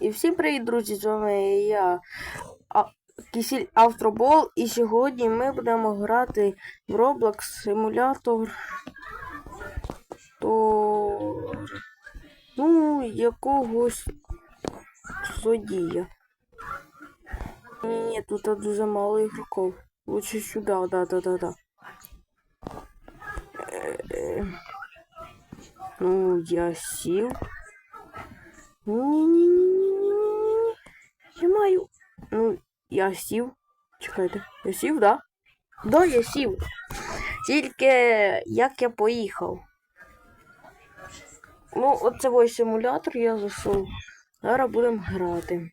І всім привіт, друзі! З вами я а, Кисіль Автробол. І сьогодні ми будемо грати в Roblox симулятор то ну, якогось злодія. Ні, тут дуже мало ігроків. Лучше сюди, да, да, да, да. Е, Ну, я сів. Ні-ні-ні-ні-ні-ні-ні. Я маю. Ну, я сів. Чекайте. Я сів, да? Да, я сів. Тільки як я поїхав. Ну, оце ось симулятор я зайшов. Зараз будемо грати.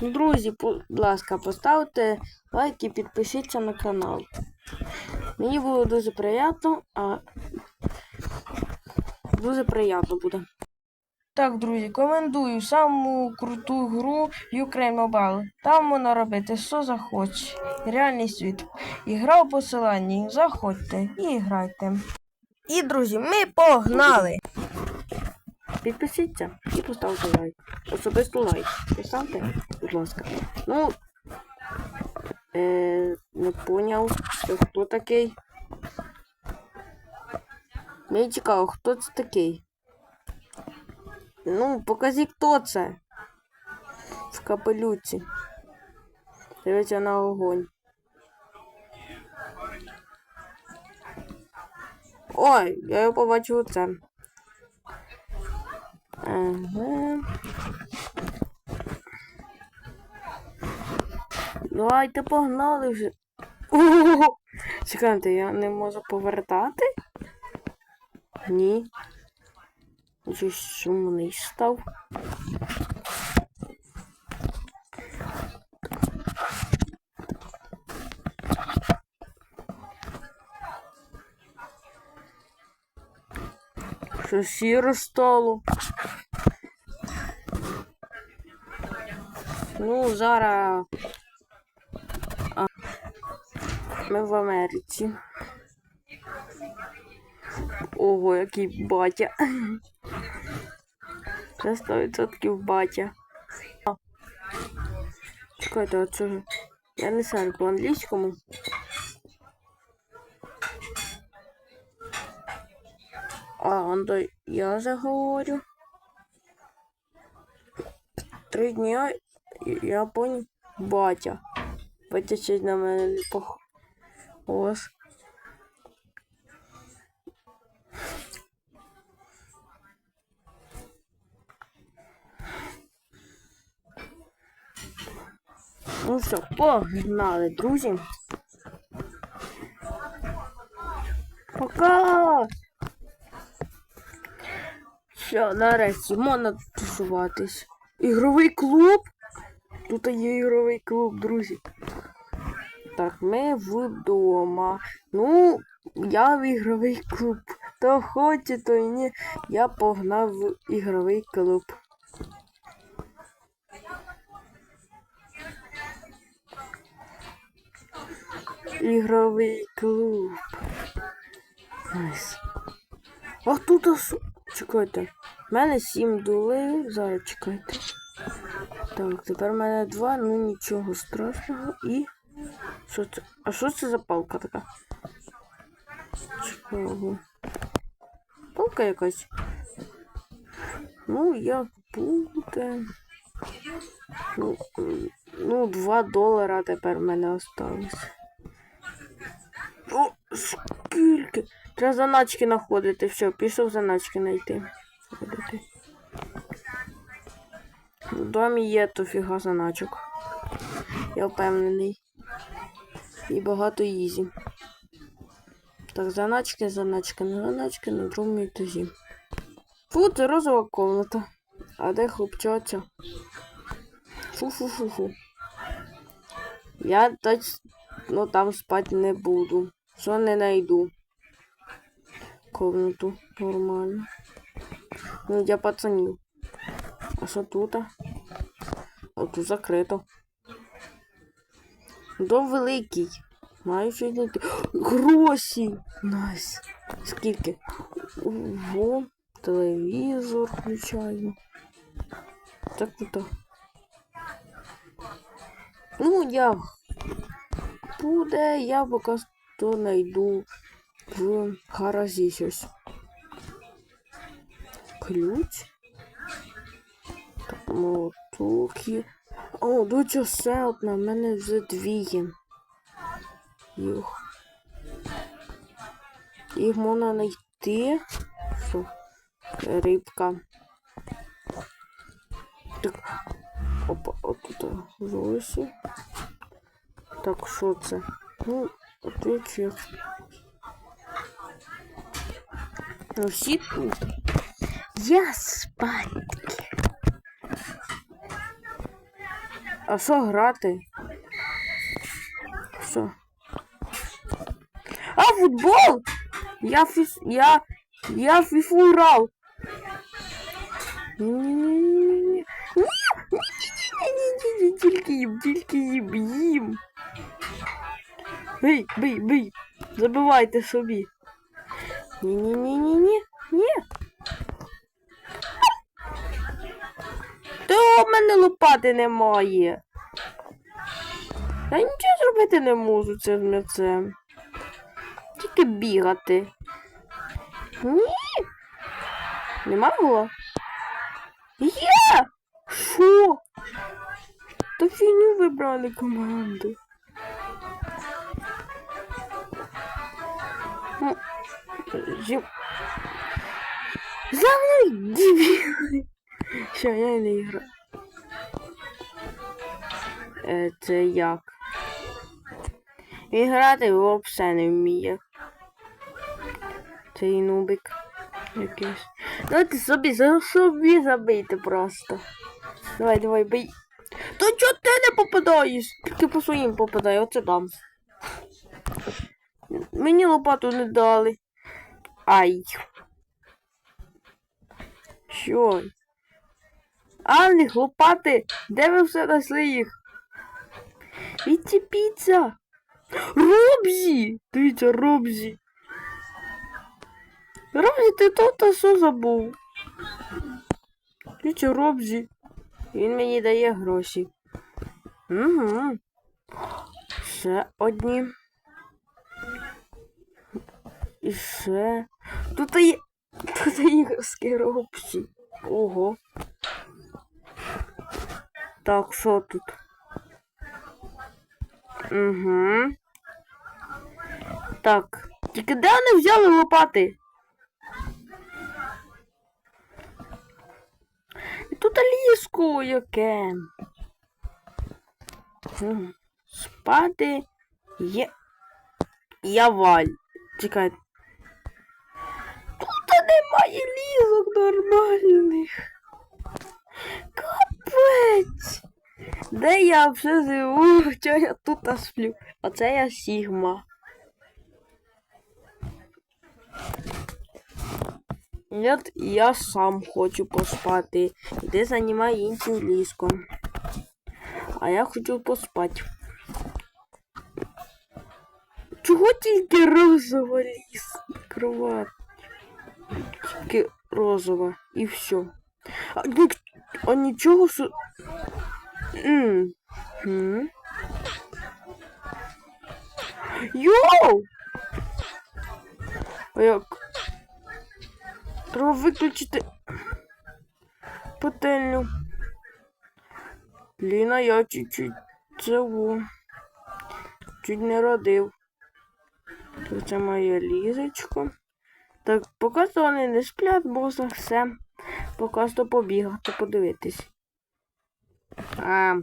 Друзі, будь ласка, поставте лайк і підпишіться на канал. Мені було дуже приємно, а дуже приємно буде. Так, друзі, комендую саму круту гру Ukraine Mobile. Там можна робити, що захоче. Реальний світ. Ігра у посиланні. Заходьте і грайте. І, друзі, ми погнали! Підпишіться і поставте лайк. Особисто лайк. Поставте, будь ласка. Ну, е, не поняв, що хто такий. Мені цікаво, хто це такий. Ну, покажи, хто це. В капелюці. Дивиться на огонь. Ой, я його побачив оце. Ага. Давайте погнали вже. Чекайте, я не можу повертати? Ні. Щось сумний став. Що сіро стало? Ну, зараз. А, ми в Америці. Ого, який батя. Це 100% батя. Чекайте, а ж... Я не знаю по-англійському. А, да я заговорю. Три дня я понял батя. Батя щось на мене не пох... Ось. Ну що, погнали, друзі. Пока! Все, нарешті можна тусуватись. Ігровий клуб? Тут є ігровий клуб, друзі. Так, ми вдома. Ну, я в ігровий клуб. То хоче, то і ні. Я погнав в ігровий клуб. Ігровий клуб. Найс. А тут ос... Чекайте. У мене сім доларів. Зараз чекайте. Так, тепер у мене два, ну нічого страшного. І. Що це? А що це за палка така? Чого? Палка якась. Ну, як буде. Ну, ну, 2 долара тепер в мене осталось. О, скільки? Треба заначки знаходити. Все, пішов заначки знайти. Ходити. В домі є дофіга заначок. Я впевнений. І багато ізі. Так, заначки, заначки, не заначки на другому етажі. Фу, це розова комната. А де хлопчаця? Фу-фу-фу-фу. Я точно ну, там спати не буду. Що не найду. Комнату нормально. Ну, для пацанів. А що тут? А тут закрито. Дом великий. Маю щось знайти. Гроші! Найс. Скільки? Ого. телевізор включаю. Так круто. Ну, я буде, я поки що знайду в гаражі щось. Ключ. Так, молоток є. О, доча ще одна, в мене вже дві є. Їх. Їх можна знайти. Що? Рибка. Так. Опа, отут гроші. Так, що це? Ну, отвечу. Ну, всі тут. Я спать. А що грати? Що? А, футбол! Я фіс... Я... Я в фіфу грав. Ні-ні-ні-ні-ні. Ні-ні-ні-ні-ні. Тільки їм, тільки їм, їм. Бий, бий, бий. Забивайте собі. Ні-ні-ні-ні-ні. Ні. Та у мене лопати немає. Я нічого зробити не можу цим м'яцем. Тільки бігати. Ні. Нема було? Є! Що? Та фігню вибрали команду. Ну, За мною дебіли. Що, я не граю. Е, це як? Він грати взагалі не вміє. Цей нубик якийсь. Давайте собі собі забийте просто. Давай, давай, бий. Та чого ти не попадаєш? Тільки по своїм попадай, оце дам. Мені лопату не дали. Ай. Що? А, лопати. Де ви все несли їх? Відчепіться. Робзі! Дивіться, Робзі. Робзі, ти тут а що забув? Дивіться, Робзі. Він мені дає гроші. Угу. Ще одні. І ще. Тут є. Тут є іграшки Робзі. Ого. Так, що тут? Угу. Так. Тільки де вони взяли лопати? І тут ліско яке. Спати є. Яваль. Чекай. Немає лізок нормальних. Капець. Де я все живу? Чого я тут сплю? Оце я Сігма. Нет, я сам хочу поспати. Іди займай іншим ліжком. А я хочу поспати. Чого тільки розова ліс? Кровать. Тільки розова. І все. А, а нічого. М. Йоу! А як? Треба виключити пательню. Ліна, я чуть-чуть цього. Чуть не родив. Тут це моє лізочко. Так, поки що вони не сплять, за все. Поки що побігати, подивитись. А,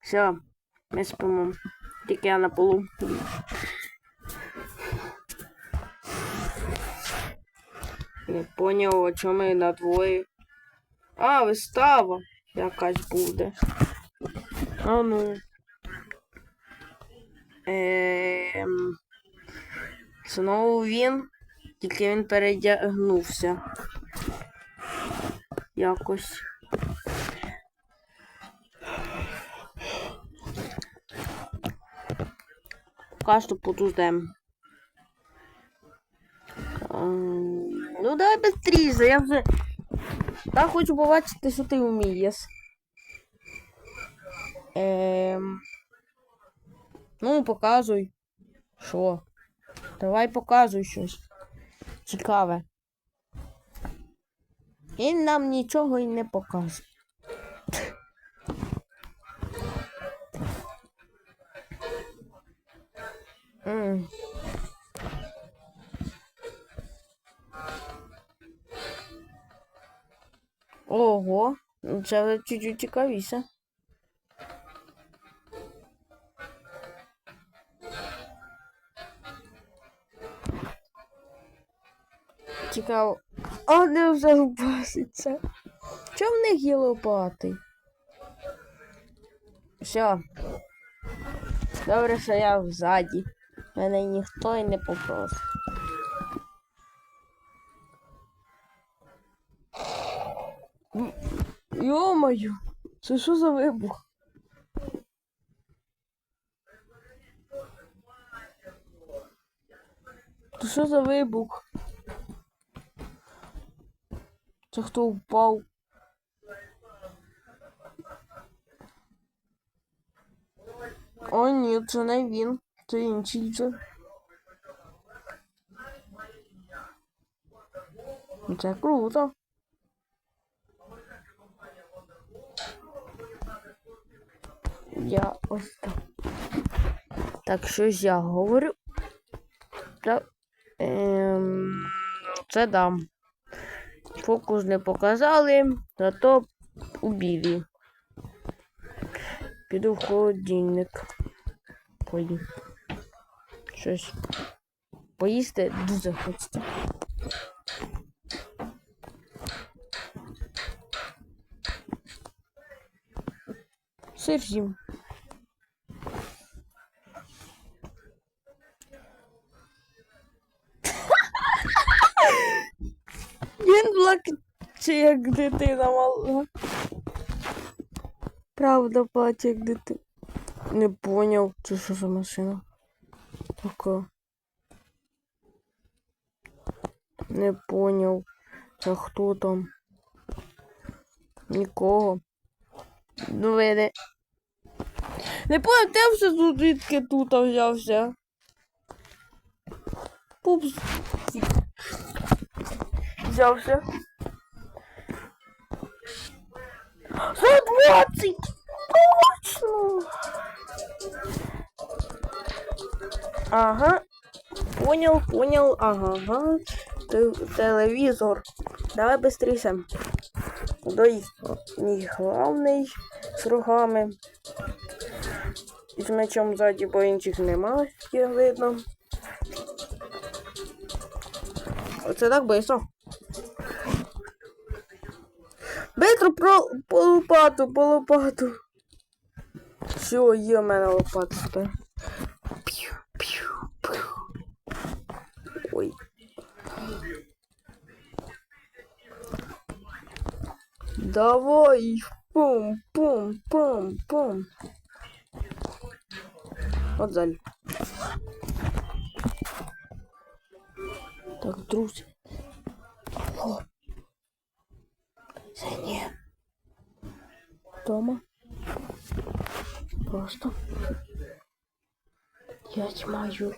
все, ми спимо. Тільки я на полу. Не поняв, о чому ми на двоє. А, вистава якась буде. А ну. Ем... Знову він, тільки він передягнувся. Якось. Що подождем. Ем, Ну давай быстріше, я вже. Я хочу побачити, що ти вмієш. Ем... Ну, показуй. Що? Давай показуй щось. Цікаве. Він нам нічого і не покаже. М. Ого, це чуть-чуть цікавіше. Цікаво. А не вже лопаситься. Чому в них є лопати? Все. Добре, що я взаді. Мене ніхто і не попросить. М, Йо-моє, це що за вибух? Це що за вибух? Це хто впав? О, ні, це не він. Це інший це. Це круто. Я ось так. Так, щось я говорю. Так. Ем, це дам. Фокус не показали, зато убили. Піду в холодильник. Поїм. Щось. Поїсти дуже хочеться. Сир з'їм. Він плаче, як дитина мала. Правда, плаче, як дитина. Не поняв, це що за машина. Така. Не поняв. Це хто там? Нікого. Ну ви не. Поняв, де все звідки тут взявся. Пупс. Взявся. За 20! Точно! Ага. Понял, понял, ага, ага. Те- Телевізор. Давай. До їх мій главний з рогами. І з мечом ззаді, бо інших нема, як видно. Оце так быстро. Бистро про по лопату, по лопату. Все, є в мене лопата тепер. П'ю, п'ю, п'ю. Ой. Давай. Пум, пум, пум, пум. От заль. Так, друзі. Алло. Це ні. Дома. Просто. Я тьмаю.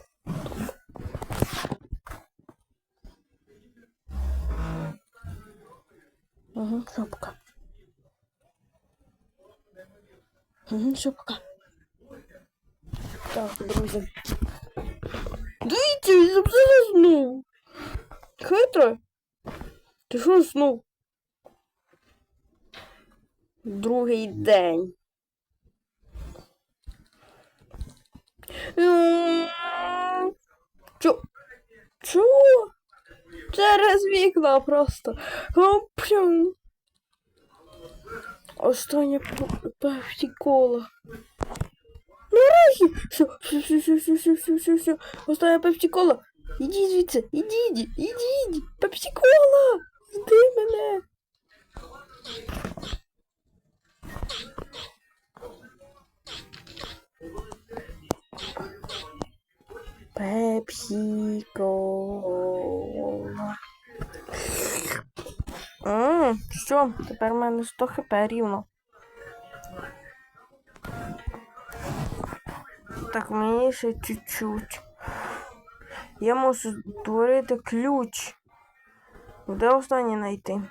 Угу, все, пока. Угу, все, пока. Так, друзі. Дивіться, він вже заснув. Хитро. Ти що заснув? другий день. чо? Чо? Через вікна просто. Останнє пепсікола. Нарешті! Все, все, все, все, все, все, все, все. Останнє пепсікола. Іди звідси, іди, іди, іди, іди. Пепсікола! Жди мене. Пепсі що, тепер в мене 100 хп рівно. Так, мені ще чуть-чуть. Я можу створити ключ. Де останній знайти?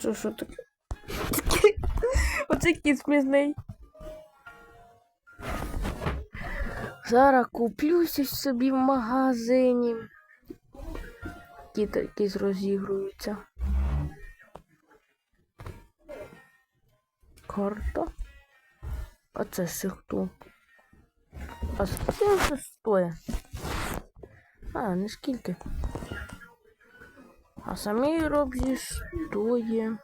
Це що таке? Оце кіт смішний. Зараз куплюся собі в магазині. Кіт якісь розігруються. Карта. А це ще хто? А це стоїть? А, не скільки. А самі роблі стоїть.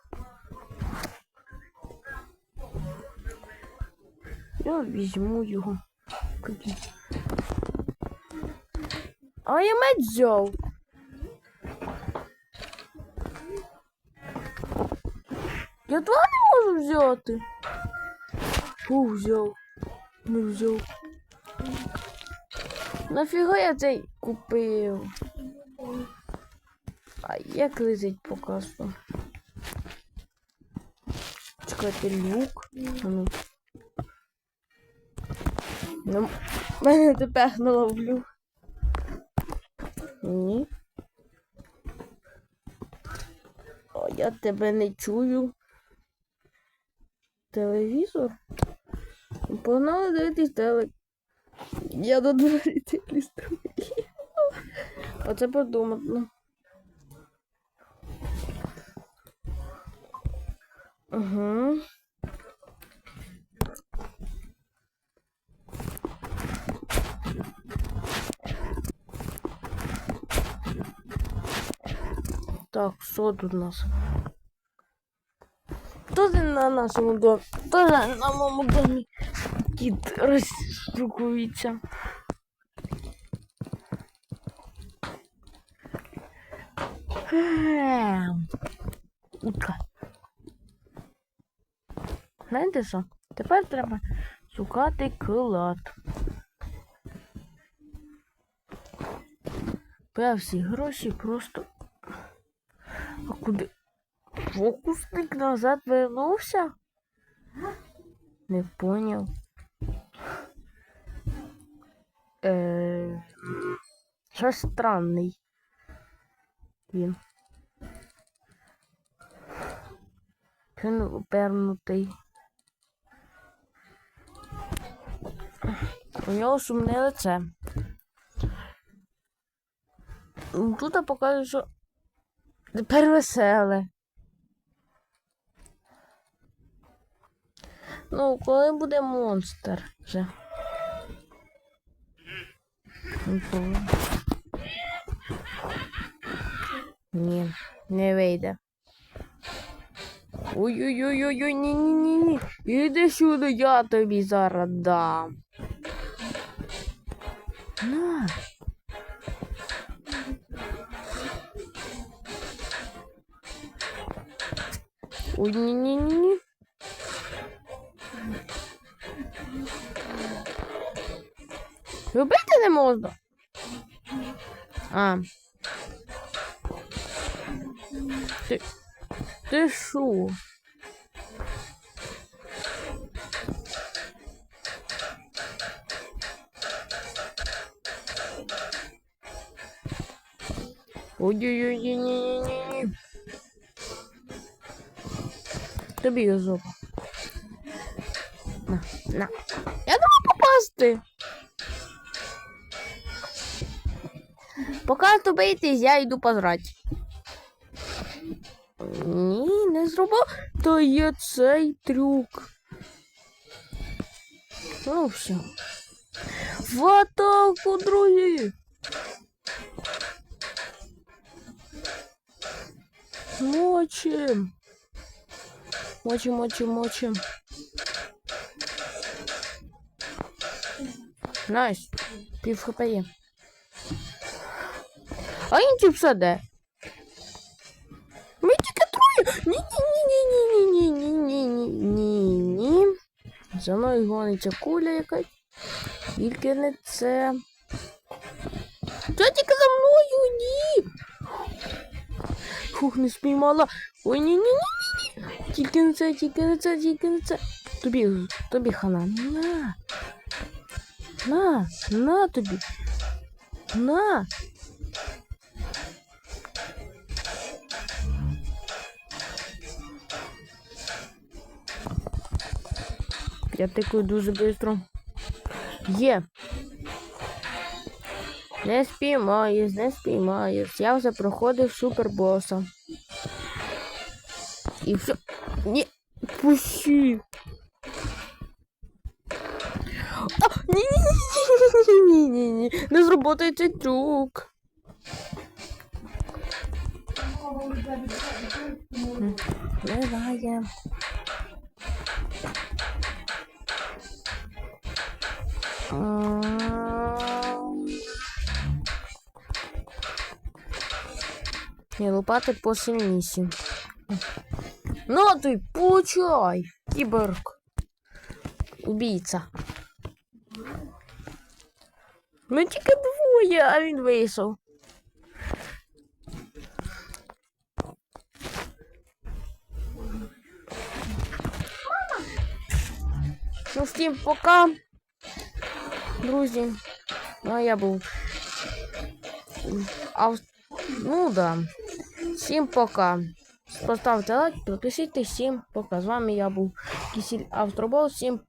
Я візьму його. А я меч взяв. Я два не можу взяти. Фу, взяв. Не взяв. Нафіга я цей купив? А як лежить показу? Чекайте, люк. Ну. Ну, мене тепер не ловлю. Ні. О, я тебе не чую. Телевізор? Погнали дивитись телек. Я до дверей телестрою. Оце подумано. Угу. Так, що тут у нас? Хто на нашому домі? Хто на моєму домі? Кіт розшукується. Ем. Утка. Знаєте що? Тепер треба шукати клад. Я всі гроші просто. А куди? Фокусник назад вернувся? Не поняв. Е... Щось странний. Він. Він обернутий. У нього сумне лице. Тут я покажу, що тепер веселе. Ну, коли буде монстр вже. Ні, не вийде. Ой-ой-ой-ой, ні-ні-ні-ні. Іди сюди, я тобі зараз дам. На. Ой, ні-ні-ні. Любити не можна. А. Ти. Ти шо? Ой-ой-ой-ой-ой-ой. Тобі його зуб. На, на. Я можу попасти. Поки то боїтесь, я йду позрати. Ні, не зробив. То є цей трюк. Ну все. В атаку, друзі! Мочим. Мочим, мочим, мочим. Найс. Пів хп є. А інші все де? Ми тільки троє. Ні-ні-ні-ні-ні-ні-ні-ні-ні-ні. За мною гониться куля якась. Тільки не це. Фух, не спіймала. Ой, ні, ні, ні, ні. Тільки не це, тільки не це, тільки не це. Тобі, тобі хана. На. На, на тобі. На. Я тикаю дуже швидко. Є. Не спіймаєш, не спіймаєш. Я вже проходив супербоса. І все. Ні. Пусти. А, ні, ні, ні, ні, ні, ні. Не зроботай цей трюк. Давай. Ні, лопати посильніші. Ну ти получай, кіборг. Убійця. Ми тільки двоє, а він вийшов. Ну, всім пока. Друзі. Ну, а я був. А, ну да. Всім пока. Поставте лайк, підпишіться, всім пока. З вами я був Кисіль Австробол. Всім